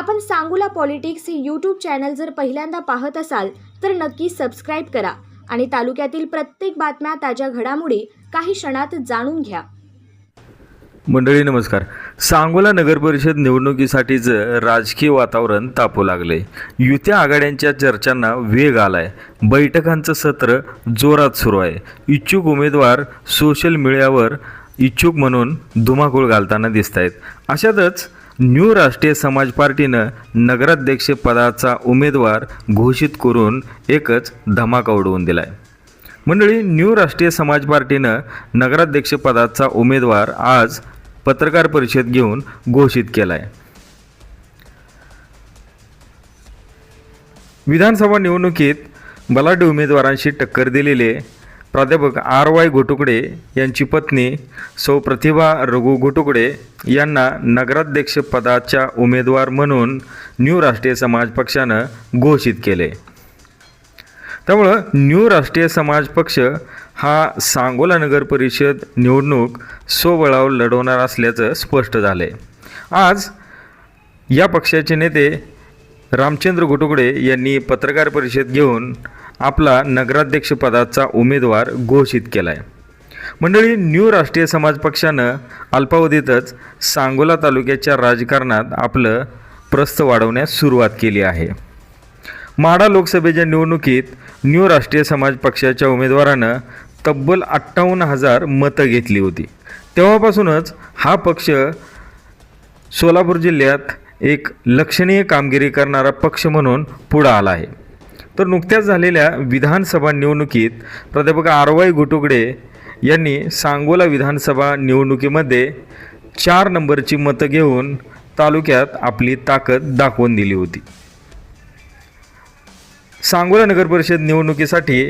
आपण सांगूला पॉलिटिक्स हे YouTube channel जर पहिल्यांदा पाहत असाल तर नक्की सबस्क्राईब करा आणि तालुक्यातील प्रत्येक बातम्या ताज्या घडामोडी काही क्षणात जाणून घ्या. मंडळी नमस्कार. सांगोला नगरपरिषद निवडणुकीसाठीचं राजकीय वातावरण तापू लागले. युत्या आघाड्यांच्या चर्चांना वेग आलाय. बैठकांचं सत्र जोरात सुरू आहे. इच्छुक उमेदवार सोशल मीडियावर इच्छुक म्हणून धुमाकूळ घालताना दिसत आहेत अशातच न्यू राष्ट्रीय समाज पार्टीनं नगराध्यक्षपदाचा उमेदवार घोषित करून एकच धमाका उडवून दिला आहे मंडळी न्यू राष्ट्रीय समाज पार्टीनं नगराध्यक्षपदाचा उमेदवार आज पत्रकार परिषद घेऊन घोषित केला आहे विधानसभा निवडणुकीत बलाढ्य उमेदवारांशी टक्कर दिलेले प्राध्यापक आर वाय घोटुकडे यांची पत्नी सौ प्रतिभा रघु घोटुकडे यांना नगराध्यक्षपदाच्या उमेदवार म्हणून न्यू राष्ट्रीय समाज पक्षानं घोषित केले. त्यामुळं न्यू राष्ट्रीय समाज पक्ष हा सांगोला नगर परिषद निवडणूक स्वबळावर लढवणार असल्याचं स्पष्ट झालं आहे आज या पक्षाचे नेते रामचंद्र घोटुकडे यांनी पत्रकार परिषद घेऊन आपला नगराध्यक्षपदाचा उमेदवार घोषित केला आहे मंडळी न्यू राष्ट्रीय समाज पक्षानं अल्पावधीतच सांगोला तालुक्याच्या राजकारणात आपलं प्रस्थ वाढवण्यास सुरुवात केली आहे. माढा लोकसभेच्या निवडणुकीत न्यू राष्ट्रीय समाज पक्षाच्या उमेदवारानं तब्बल अठ्ठावन्न हजार मतं घेतली होती. तेव्हापासूनच हा पक्ष सोलापूर जिल्ह्यात एक लक्षणीय कामगिरी करणारा पक्ष म्हणून पुढं आला आहे. तर नुकत्याच झालेल्या विधानसभा निवडणुकीत प्राध्यापक आरवाई घोटुकडे यांनी सांगोला विधानसभा निवडणुकीमध्ये चार नंबरची मतं घेऊन तालुक्यात आपली ताकद दाखवून दिली होती. सांगोला नगर परिषद निवडणुकीसाठी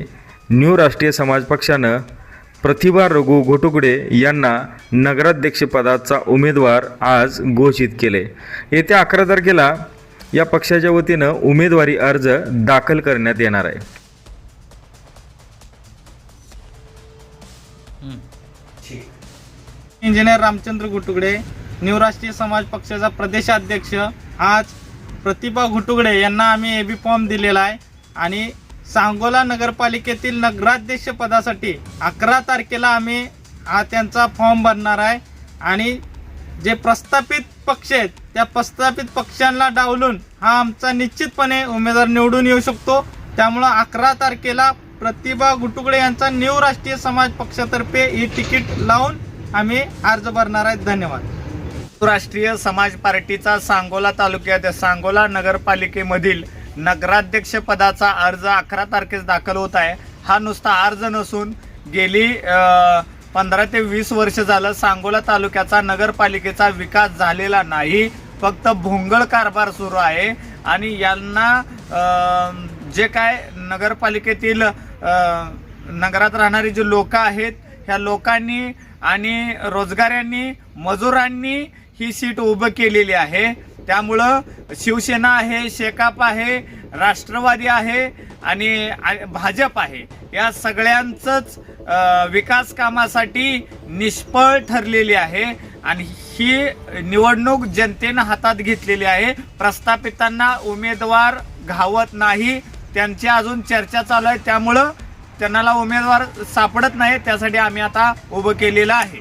न्यू राष्ट्रीय समाज पक्षानं प्रतिभा रघु घोटुकडे यांना नगराध्यक्षपदाचा उमेदवार आज घोषित केले. येत्या अकरा तारखेला या पक्षाच्या वतीनं उमेदवारी अर्ज दाखल करण्यात येणार आहे. इंजिनियर रामचंद्र घुटुगडे न्यू राष्ट्रीय समाज पक्षाचा प्रदेशाध्यक्ष आज प्रतिभा घुटुगडे यांना आम्ही एबी फॉर्म दिलेला आहे. आणि सांगोला नगरपालिकेतील नगराध्यक्ष पदासाठी अकरा तारखेला आम्ही हा त्यांचा फॉर्म भरणार आहे. आणि जे प्रस्थापित पक्ष आहेत त्या प्रस्थापित पक्षांना डावलून हा आमचा निश्चितपणे उमेदवार निवडून येऊ शकतो. त्यामुळं अकरा तारखेला प्रतिभा गुटुकडे यांचा न्यू राष्ट्रीय समाज पक्षातर्फे ही तिकीट लावून आम्ही अर्ज भरणार आहेत. धन्यवाद. राष्ट्रीय समाज पार्टीचा सांगोला तालुक्यात सांगोला नगरपालिकेमधील नगराध्यक्ष पदाचा अर्ज अकरा तारखेस दाखल होत आहे. हा नुसता अर्ज नसून गेली पंधरा ते वीस वर्ष झालं सांगोला तालुक्याचा नगरपालिकेचा विकास झालेला नाही. फक्त भोंगळ कारभार सुरू आहे. आणि यांना जे काय नगरपालिकेतील नगरात राहणारी जी लोक आहेत ह्या लोकांनी आणि रोजगाऱ्यांनी मजुरांनी ही सीट उभं केलेली आहे. त्यामुळं शिवसेना आहे शेकाप आहे राष्ट्रवादी आहे आणि भाजप आहे. या सगळ्यांचंच विकास कामासाठी निष्फळ ठरलेली आहे आणि ही निवडणूक जनतेनं हातात घेतलेली आहे. प्रस्थापितांना उमेदवार घावत नाही त्यांची अजून चर्चा चालू आहे. त्यामुळं त्यांना उमेदवार सापडत नाही त्यासाठी आम्ही आता उभं केलेलं आहे.